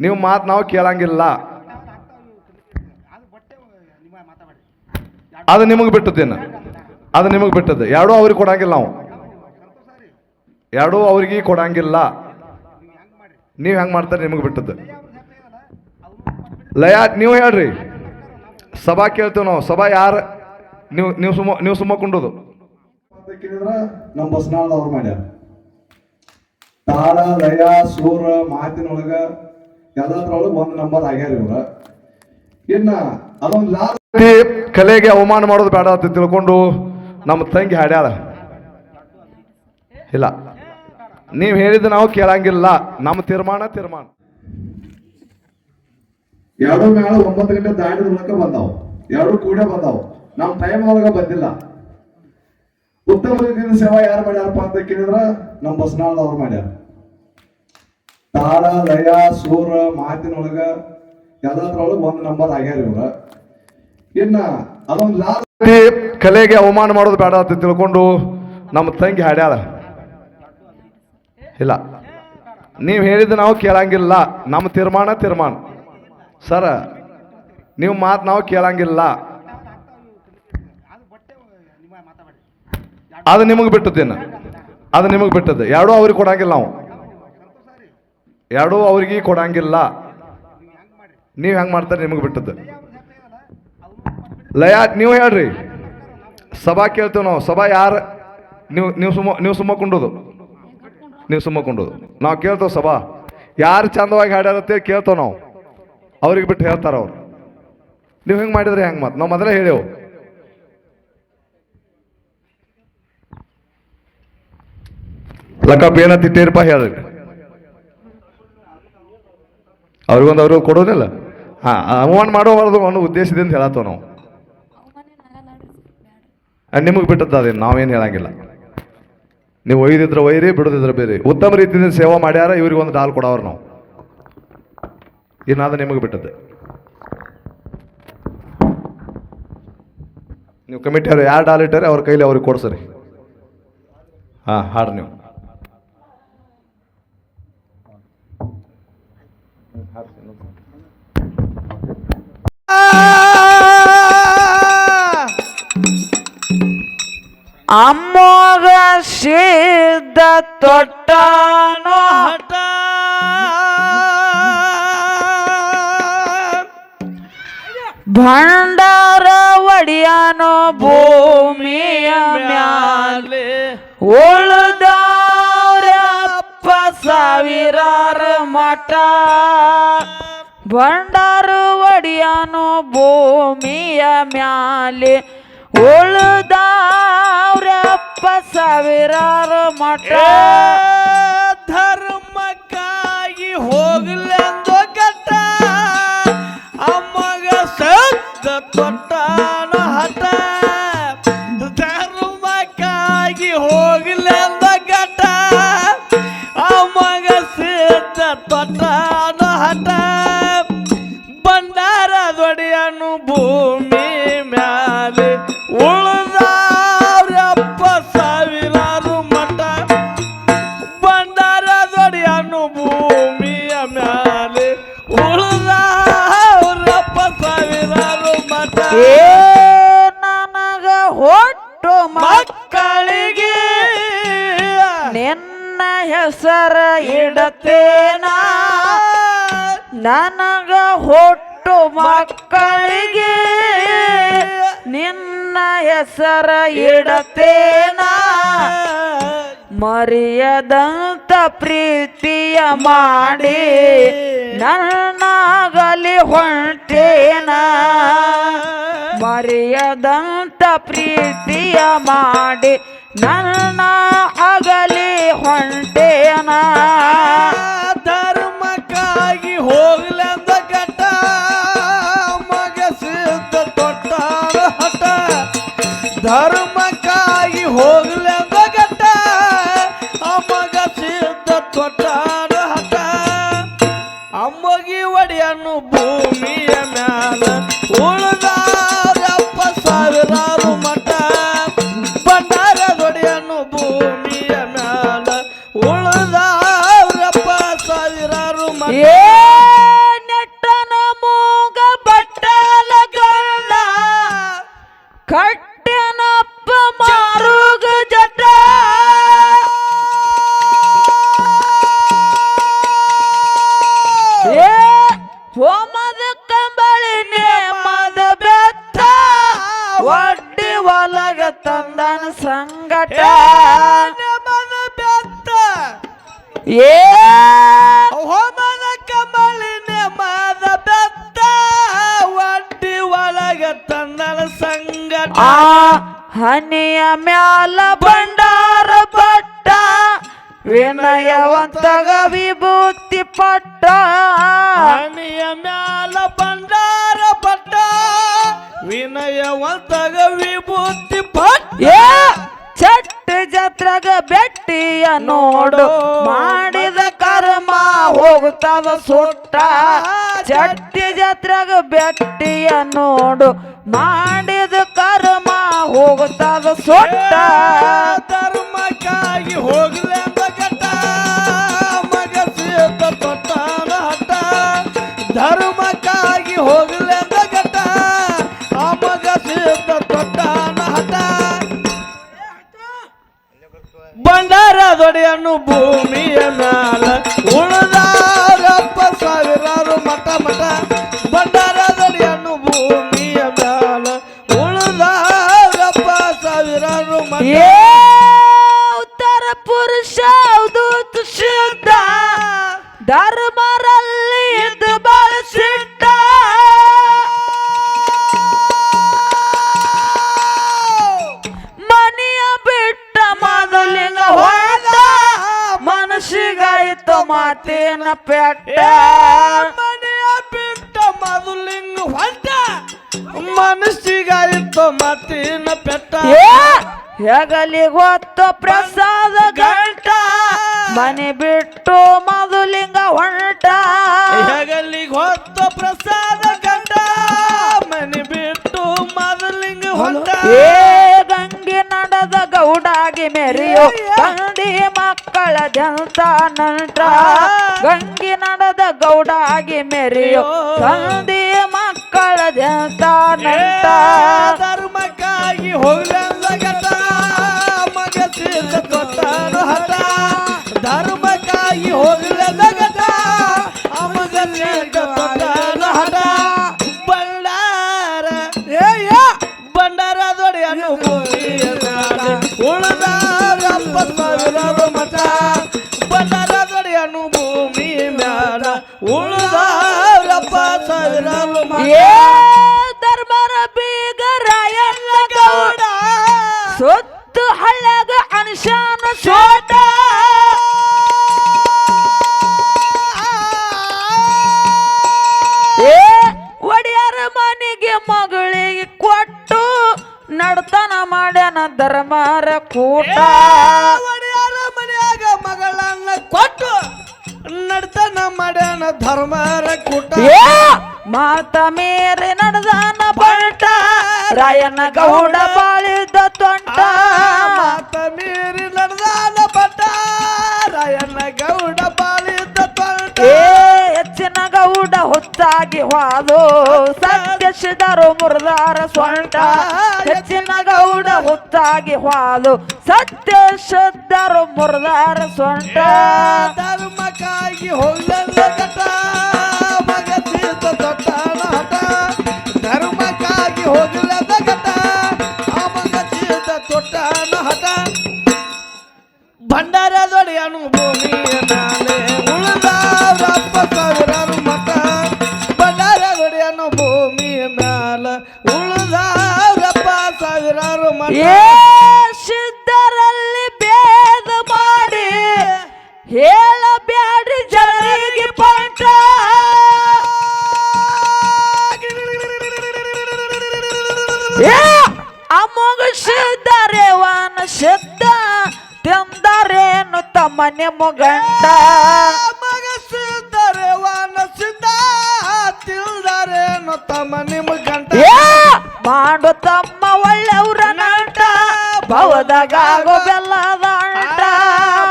ನೀವು ಮಾತು ನಾವು ಕೇಳಂಗಿಲ್ಲ. ಅದು ನಿಮಗೆ ಬಿಟ್ಟದ್ದೇನು? ಅದು ನಿಮಗೆ ಬಿಟ್ಟದ್ದು. ಎರಡೂ ಅವ್ರಿಗೆ ಕೊಡಂಗಿಲ್ಲ ನಾವು. ಎರಡೂ ಅವ್ರಿಗೆ ಕೊಡಂಗಿಲ್ಲ. ನೀವು ಹೆಂಗೆ ಮಾಡ್ತಾರೆ ನಿಮಗೆ ಬಿಟ್ಟದ್ದು. ಲಯ, ನೀವು ಹೇಳ್ರಿ. ಸಭಾ ಕೇಳ್ತೇವೆ ನಾವು. ಸಭಾ ಯಾರು? ನೀವು ನೀವು ಸುಮ್ಮ ನೀವು ಸುಮ್ಮ ಕುಂಡೋದು. ನಮ್ಮ ಬಸ್ನಾಳ್ ಮಾಡ್ಯಾರ. ತಾಳ ಲಯ, ಸೂರ, ಮಾತಿನೊಳಗ ಎಲ್ಲದ್ರೊಳಗ ಒಂದು ನಂಬರ್ ಆಗ್ಯಾರ ಇವ್ರ. ಇನ್ನ ಅದೊಂದು ಲಾಸ್ಟ್ ಕಲೆಗೆ ಅವಮಾನ ಮಾಡೋದು ಬೇಡ ಅಂತ ತಿಳ್ಕೊಂಡು ನಮ್ಮ ತಂಗಿ ಹಾಡ್ಯಾಳ. ಇಲ್ಲ. ನೀವು ಹೇಳಿದ ನಾವು ಕೇಳಂಗಿಲ್ಲ. ನಮ್ಮ ತೀರ್ಮಾನ ತೀರ್ಮಾನ. ಎರಡು ಮೇಳ ಒಂಬತ್ತು ಗಂಟೆ ದಾಟಿದ ಮೂಲಕ ಬಂದಾವ್. ಎರಡು ಕೂಡ ಬಂದಾವ್. ನಮ್ ಟೈಮ್ ಒಳಗ ಬಂದಿಲ್ಲ. ಉತ್ತಮ ರೀತಿಯಿಂದ ಸೇವಾ ಯಾರು ಮಾಡ್ಯಾರಪ್ಪ ಅಂತ ಕೇಳಿದ್ರ ನಮ್ಮ ಬಸ್ನಾಳ್ ಅವ್ರು ಮಾಡ್ಯಾರ. ತಾಳ ಲಯ, ಸೂರ, ಮಾತಿನೊಳಗ ಎಲ್ಲದ್ರೊಳಗ ಒಂದ್ ನಂಬರ್ ಆಗ್ಯಾರ ಇವ್ರ. ಇನ್ನ ಅದೊಂದ್ ಜಾಸ್ತಿ ಕಲೆಗೆ ಅವಮಾನ ಮಾಡೋದು ಬೇಡ ಅಂತ ತಿಳ್ಕೊಂಡು ನಮ್ಮ ತಂಗಿ ಹಾಡ್ಯಾಳ. ಇಲ್ಲ. ನೀವು ಹೇಳಿದ ನಾವು ಕೇಳಂಗಿಲ್ಲ. ನಮ್ಮ ತೀರ್ಮಾನ ತೀರ್ಮಾನ. ಸರ, ನೀವು ಮಾತು ನಾವು ಕೇಳಂಗಿಲ್ಲ. ಅದು ನಿಮಗೆ ಬಿಟ್ಟದ್ದೇನು? ಅದು ನಿಮಗೆ ಬಿಟ್ಟದ್ದು. ಎರಡೂ ಅವ್ರಿಗೆ ಕೊಡಂಗಿಲ್ಲ ನಾವು. ಎರಡೂ ಅವ್ರಿಗೆ ಕೊಡಂಗಿಲ್ಲ. ನೀವು ಹೆಂಗೆ ಮಾಡ್ತಾರೆ ನಿಮಗೆ ಬಿಟ್ಟದ್ದು. ಲಯ, ನೀವು ಹೇಳ್ರಿ. ಸಭಾ ಕೇಳ್ತೇವೆ ನಾವು. ಸಭಾ ಯಾರು? ನೀವು ನೀವು ಸುಮ್ಮ ನೀವು ಸುಮ್ಮ ಕುಂಡೋದು. ನೀವು ಸುಮ್ಮ ಕುಂಡೋದು. ನಾವು ಕೇಳ್ತೇವೆ ಸಭಾ. ಯಾರು ಚಂದವಾಗಿ ಹಾಡ್ಯಾರತ್ತೆ ಕೇಳ್ತೇವೆ ನಾವು. ಅವ್ರಿಗೆ ಬಿಟ್ಟು ಹೇಳ್ತಾರ ಅವ್ರು. ನೀವು ಹೆಂಗೆ ಮಾಡಿದ್ರೆ ಹೆಂಗೆ ಮತ್ತೆ ನಾವು ಮೊದಲೇ ಹೇಳೇವು. ಲಕ್ಕಪ್ಪ ಏನ ತಿಟ್ಟೇರಪ್ಪ ಹೇಳ್ರಿ. ಅವ್ರಿಗೊಂದು ಅವ್ರಿಗೆ ಕೊಡೋದಿಲ್ಲ. ಹಾಂ, ಅವಮಾನ ಮಾಡೋಬಾರ್ದು ಅನ್ನೋ ಉದ್ದೇಶದಿಂದ ಹೇಳತ್ತವ ನಾವು. ನಿಮಗೆ ಬಿಟ್ಟದ್ದು ಅದೇನು, ನಾವೇನು ಹೇಳಂಗಿಲ್ಲ. ನೀವು ಒಯ್ದಿದ್ರೆ ಒಯ್ರಿ ಬಿಡೋದಿದ್ರೆ ಬೇರೆ ಉತ್ತಮ ರೀತಿಯಿಂದ ಸೇವಾ ಮಾಡ್ಯಾರ, ಇವ್ರಿಗೆ ಒಂದು ಡಾಲ್ ಕೊಡೋರು ನಾವು. ಇನ್ನಾದ ನಿಮಗೆ ಬಿಟ್ಟದ್ದು. ನೀವು ಕಮಿಟಿ ಯಾರು ಡಾಲ್ ಇಟ್ಟಾರೆ ಅವ್ರ ಕೈಲಿ ಅವ್ರಿಗೆ ಕೊಡ್ಸರಿ. ಹಾಂ, ಹಾಡ್ರಿ ನೀವು. ಅಮ್ಮೋಗ ಸಿದ್ಧ ತೊಟ್ಟನೋ. ಹಠ ಭಂಡಾರ ಒಡಿಯಾನೋ ಭೂಮಿಯ ಮ್ಯಾಲೆ. ಉಳ್ದವ್ರಪ್ಪ ಸಾವಿರಾರ ಮಠ. ಭಂಡಾರ ಒಡಿಯಾನೋ ಭೂಮಿಯ ಮ್ಯಾಲೆ ಉಳ್ದವ್ರಪ್ಪ ಸಾವಿರಾರು ಮಠ. ಧರ್ಮಕ್ಕಾಗಿ ಹೋಗ್ಲೆಂದು ಕಟ್ಟ. ಅಮ್ಮಗ ಸದ್ದ ತೊಟ್ಟಾನ ಹಠ. ಹೊಟ್ಟು ಮಕ್ಕಳಿಗೆ ನಿನ್ನ ಹೆಸರ ಇಡತೇನ ನನಗ ಹೊಟ್ಟು ಮಕ್ಕಳಿಗೆ ನಿನ್ನ ಹೆಸರ ಇಡತೇನ ಮರೆಯದಂತ ಪ್ರೀತಿಯ ಮಾಡಿ ನನ್ನಾಗಲಿ ಹೊಂಟೇನ? ಮರೆಯದಂತ ಪ್ರೀತಿಯ ಮಾಡಿ ನನ್ನ ಅಗಲಿ ಹೊಂಟೇನ? ಧರ್ಮಕ್ಕಾಗಿ ಹೋಗ್ಲಂದ ಕಟ್ಟ, ಮಗ ಸಿದ್ಧ ತೊಟ್ಟ ಹಠ. ಧರ್ಮಕ್ಕಾಗಿ ಹೋಗ್ಲಂದ ಕಟ್ಟ ಮಗ ಸಿದ್ಧ ಪೇಟ ಸಂಗಟ. ಬೆತ್ತ. ಏ. ಹೋಮನ ಕಮಲಿನ ಮಾದ ಬೆತ್ತ. ಒಡ್ಡಿ ಒಳಗ ತಂದನ ಸಂಗಟ. ಆ ಹನಿಯ ಮ್ಯಾಲ ಭಂಡಾರ ಪಟ್ಟ. ವಿನಯವಂತಗ ವಿಭೂತಿ ಪಟ್ಟ. ಹನಿಯ ಮ್ಯಾಲ ಪಟ್ಟ ವಿನಯವಂತಗ ವಿಭೂತಿ ಏ ಚಟ್ಟ ಜಾತ್ರೆಗ ಬೆಟ್ಟಿಯ ನೋಡು. ಮಾಡಿದ ಕರ್ಮ ಹೋಗ್ತದ ಸುಟ್ಟ. ಚಟ್ಟಿ ಜಾತ್ರೆಗ ಬೆಟ್ಟಿಯ ನೋಡು. ಮಾಡಿದ ಕರ್ಮ ಹೋಗ್ತದ ಸುಟ್ಟ. ಧರ್ಮಕ್ಕಾಗಿ ಹೋಗ್ಲೆಂದ ದೊಡೆಯನ್ನು ಭೂಮಿಯ ಮಾತಿನ ಪೆಟ್ಟ. ಮನೆಯ ಬಿಟ್ಟ ಮೊದಲಿಂಗ ಹೊಂಟ ಮನಸ್ಸಿಗಾಯಿತು ಮತ್ತಿನ ಪೆಟ್ಟ. ಹೆಗಲಿ ಗೊತ್ತು ಪ್ರಸಾದ ಗಂಟ. ಮನೆ ಬಿಟ್ಟು ಮಧುಲಿಂಗ ಹೊಂಟ. ಹೆಗಲಿ ಗೊತ್ತು ಪ್ರಸಾದ ಗಂಟ. ಮನೆ ಬಿಟ್ಟು ಮಧುಲಿಂಗ ಹೊಂಟ. ಏ ಮೆರೆಯೋ ತಂದೆ ಮಕ್ಕಳ ಜಂತ ನಂಟ ಗಂಗಿ ನಡೆದ ಗೌಡಾಗಿ ಮೆರೆಯೋ ತಂದೆ ಮಕ್ಕಳ ಜಂತ ನಂಟ ಧರ್ಮಕ್ಕಾಗಿ ಹೋಗ್ಲಂದ ಗತ ಮಗ ತೀರ್ಥ ಧರ್ಮಕ್ಕಾಗಿ ಹೋಗ್ಲಂದ ಕೂಟ. ಒಡೆಯರ ಮನ್ಯಾಗ ಮಗಳನ್ನ ಕೊಟ್ಟು ನಡ್ತನ ಮಾಡ್ಯಾನ ಧರ್ಮರ ಕೂಟ. ಮಾತ ಮೇರೆ ನಡೆದಾನ ಬಂಟ. ರಾಯನ ಗೌಡ ಬಾಳಿದ ತೊಂಟ. ಮಾತ ಮೇರೆ ನಡೆದಾನ ಪಟ್ಟ ರಾಯನ ಗೌಡ ಹುಚ್ಚಾಗಿ ಹಾದು ಸತ್ಯ ಶಿದರು ಮುರಿದಾರ ಹೆಚ್ಚಿನ ಗೌಡ ಹುತ್ತಾಗಿ ಹಾದು ಸತ್ಯ ಶುದ್ಧರು ಮುರಿದಾರ ಸ್ವಂಟ. ಧರ್ಮಕ್ಕಾಗಿ ಹೋಗ್ಲಲ್ಲ ಕಟ ಮಗ ತೀರ್ಥ ಹಠ ಧರ್ಮಕ್ಕಾಗಿ ತೀರ್ಥ ಭಂಡಾರ ಭೂಮಿಯ ತಿಂದರೇನು ತಮ್ಮನೆ ನಿಮ್ಮ ಗಂಟ ಮಗ ಸಿದ್ದರೆ ವಾನ ಸಿದ್ಧ ತಿಳ್ದಾರೇನು ತಮ್ಮ ಮಗಂತ ಗಂಟ ಏ ಮಾಡು ತಮ್ಮ ಒಳ್ಳೆಯವ್ರ ನಂಟ ಭವದಾಗೋ ಬೆಲ್ಲದ ಅಂಟ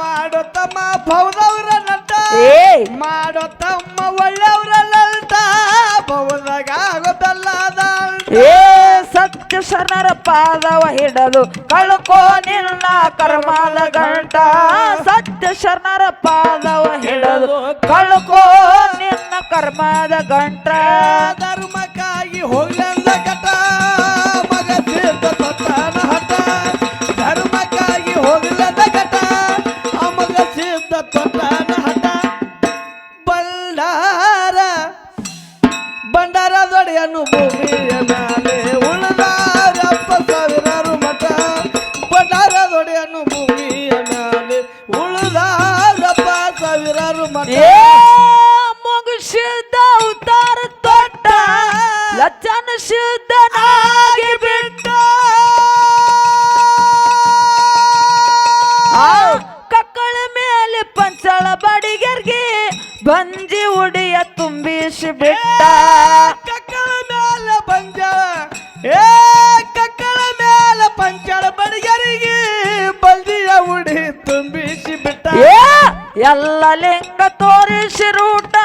ಮಾಡು ತಮ್ಮ ಭವದವ್ರ ನಟ ಏ. ಮಾಡೋ ತಮ್ಮ ಒಳ್ಳೆಯವ್ರ ನಟ ಭವದಾಗೋ ಆಗೋದಲ್ಲದ ಏ ಸತ್ಯ ಶರಣರ ಪಾದವ ಹಿಡದು ಕಳ್ಕೋ ನಿನ್ನ ಕರ್ಮದ ಗಂಟ. ಶರಣರ ಪಾದವ ಹಿಡಿದು ಕಳ್ಕೋ ನಿನ್ನ ಕರ್ಮದ ಗಂಟ. ಧರ್ಮಕ್ಕಾಗಿ ಹೋಗ್ಲಲ್ಲ ಕಟ ಮಗ ತೀರ್ಥ ತೊಟ್ಟಾನ ಹಠ. ಧರ್ಮಕ್ಕಾಗಿ ಹೋಗ್ಲದ ಕಟ ಅಮಗ ಸಿದ್ಧ ತೊಟ್ಟಾನ ಹಠ. ಬಂಡಾರ ಬಂಡಾರ ದೊಡೆಯನ್ನು ಭೂಮಿಯ ಮೇಲೆ ಉಳಿದಾರಪ್ಪ ಸಾವಿರಾರು ಮಠ. ಬಂಡಾರ ದೊಡೆಯನ್ನು ಭೂಮಿಯ ಸಾವಿರಾರು ಎಲ್ಲ ಲಿಂಗ ತೋರಿಸಿ ರೂಟ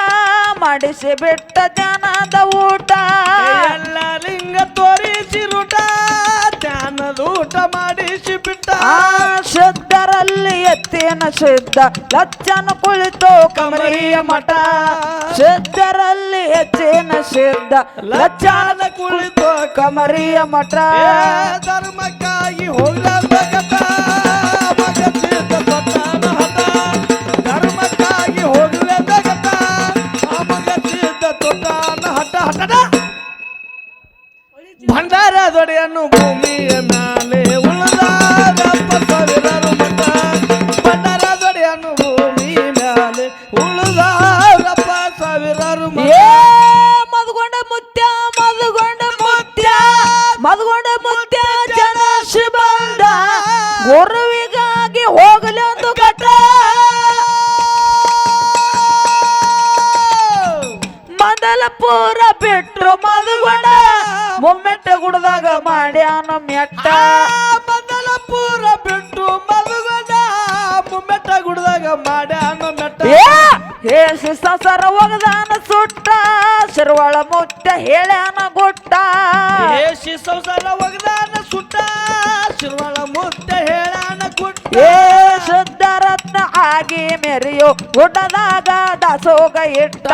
ಮಾಡಿಸಿ ಬಿಟ್ಟ ಜನದ ಊಟ. ಎಲ್ಲ ಲಿಂಗ ತೋರಿಸಿ ರೂಟ ಧ್ಯಾನದ ಊಟ ಮಾಡಿಸಿ ಬಿಟ್ಟ. ಶುದ್ಧರಲ್ಲಿ ಎತ್ತಿನ ಶುದ್ಧ ಲಚ್ಚನ ಕುಳಿತು ಕಮರಿಯ ಮಠ. ಶುದ್ಧರಲ್ಲಿ ಹೆಚ್ಚಿನ ಶುದ್ಧ ಲಚ್ಚನ ಕುಳಿತು ಕಮರಿಯ ಮಠ. ಏ ಮದ್ಗೊಂಡ ಮುತ್ಯ ಜನ ಶಿಬಂದ ಗುರುವಿಗಾಗಿ ಹೋಗಲೊಂದು ಕಟ ಮೊದಲ ಪೂರ ಬಿಟ್ರು ಮದ್ಗೊಂಡ ಮುಮ್ಮೆಟ್ಟ ಗುಡದಾಗ ಮಾಡ್ಯಾನ ಮೆಟ್ಟ ಮೊದಲ ಪೂರ ಬಿಟ್ಟು ಮಲಗದ ಮುಮ್ಮೆಟ್ಟ ಗುಡ್ದಾಗ ಮಾಡ್ಯಾನ ಮೆಟ್ಟ ಸಸರ ಒಗದಾನ ಸುಟ್ಟ ಶಿರ್ವಳ ಮುಟ್ಟ ಹೇಳ್ಯಾನ ಗುಟ್ಟ. ಏಸಿ ಸಸರ ಒಗದಾನ ಸುಟ್ಟ ಶಿರ್ವಳ ಮುಟ್ಟ ಹೇಳಾನ ಕುಟ್ಟ ಏ ಶುದ್ಧ ರತ್ನ ಆಗಿ ಮೆರೆಯೋ ಗುಡ್ಡದಾಗ ದಾಸೋಗ ಇಟ್ಟ.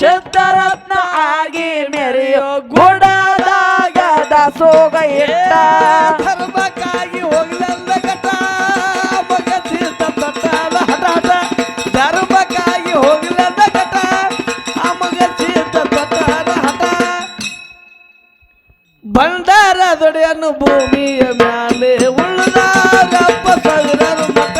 ಶುದ್ಧ ರತ್ನ ಆಗಿ ಮೆರೆಯೋ ಗುಡ್ಡದಾಗ ದಾಸೋಗ ಇಟ್ಟ. ಧರ್ಮಕ್ಕಾಗಿ ಹೋಗ್ಲಂದ ಭಂಡಾರ ದೊಡೆಯನ್ನು ಭೂಮಿಯ ಮೇಲೆ ಉಳಿದಾರಪ್ಪ ಸಾವಿರಾರು ಮಠ.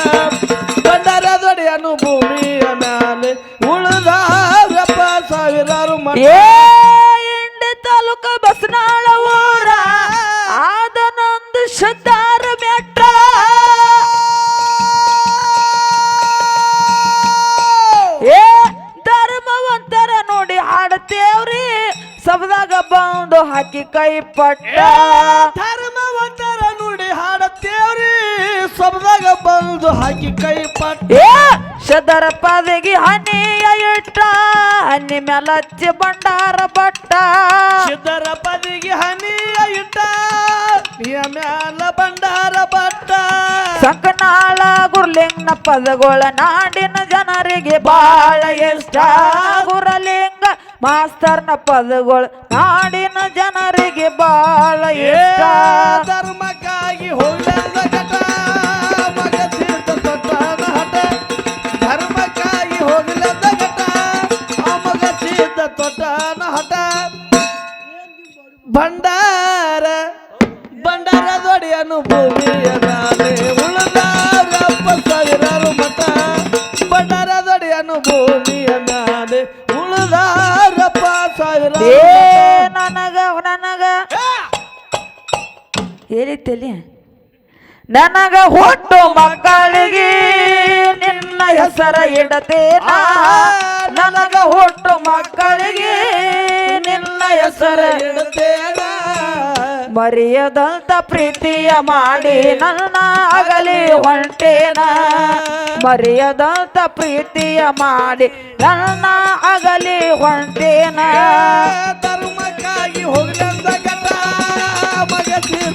ಭಂಡಾರ ದೊಡೆಯನ್ನು ಭೂಮಿಯ ಮೇಲೆ ಉಳಿದಾರಪ್ಪ ಸಾವಿರಾರು ಮಠ. ತಾಲೂಕ ಬಸನಾಳ ಸಬದಾಗ ಬಂದು ಹಾಕಿ ಕೈ ಪಟ್ಟ ಧರ್ಮವಂತರ ನುಡಿ ಹಾಡತ್ತೇವ್ರಿ? ಸಬದಾಗ ಬಂದು ಹಾಕಿ ಕೈ ಪಟ್ಟ ಏ ಶದರ ಪದಗಿ ಹನಿಯ ಇಟ್ಟ ಹನಿ ಮೇಲಚ್ಚಿ ಬಂಡಾರ ಪಟ್ಟ ಶದರ ಪದಿಗೆ ಹನಿಯ ಇಟ್ಟ ಮ್ಯಾಲ ಬಂಡಾರ ಬಟ್ಟ. ಸಂಕನಾಳ ಗುರ್ಲಿಂಗನ ಪದಗಳ ನಾಡಿನ ಜನರಿಗೆ ಬಾಳ ಇಷ್ಟ. ಗುರಲಿಂಗ ಮಾಸ್ತರ್ನ ಪದಗಳು ನಾಡಿನ ಜನರಿಗೆ ಬಾಳ ಇಷ್ಟ. ಧರ್ಮಕ್ಕಾಗಿ ಮಗ ತೀರ್ಥ ತೊಟ್ಟನ ಹಠ. ಧರ್ಮಕ್ಕಾಗಿ ಹೋಗ್ಲಂದ ಆ ಮಗ ತೀರ್ಥ ತೊಟ್ಟನ ಹಠ. ಭಂಡಾರ ಸಾವಿರಾರು ಮಠ. ದೊಡೆಯನು ಉಳಿದಾರಪ್ಪ ಮಠ. ನನಗ ನನಗ. ಹುಟ್ಟು ಮಕ್ಕಳಿಗೆ ನಿನ್ನ ಹೆಸರ ಇಡತೇನ? ನನಗ ಹುಟ್ಟು ಮಕ್ಕಳಿಗೆ ನಿನ್ನ ಹೆಸರ ಇಡುತ್ತೇನ. ಮರೆಯದಂತ ಪ್ರೀತಿಯ ಮಾಡಿ ನನ್ನ ಅಗಲಿ ಹೊಂಟೇನ. ಮರಿಯದಂತ ಪ್ರೀತಿಯ ಮಾಡಿ ನನ್ನ ಅಗಲಿ ಹೊಂಟೇನ. ಧರ್ಮಕ್ಕಾಗಿ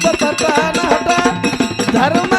ತಟ್ಟನ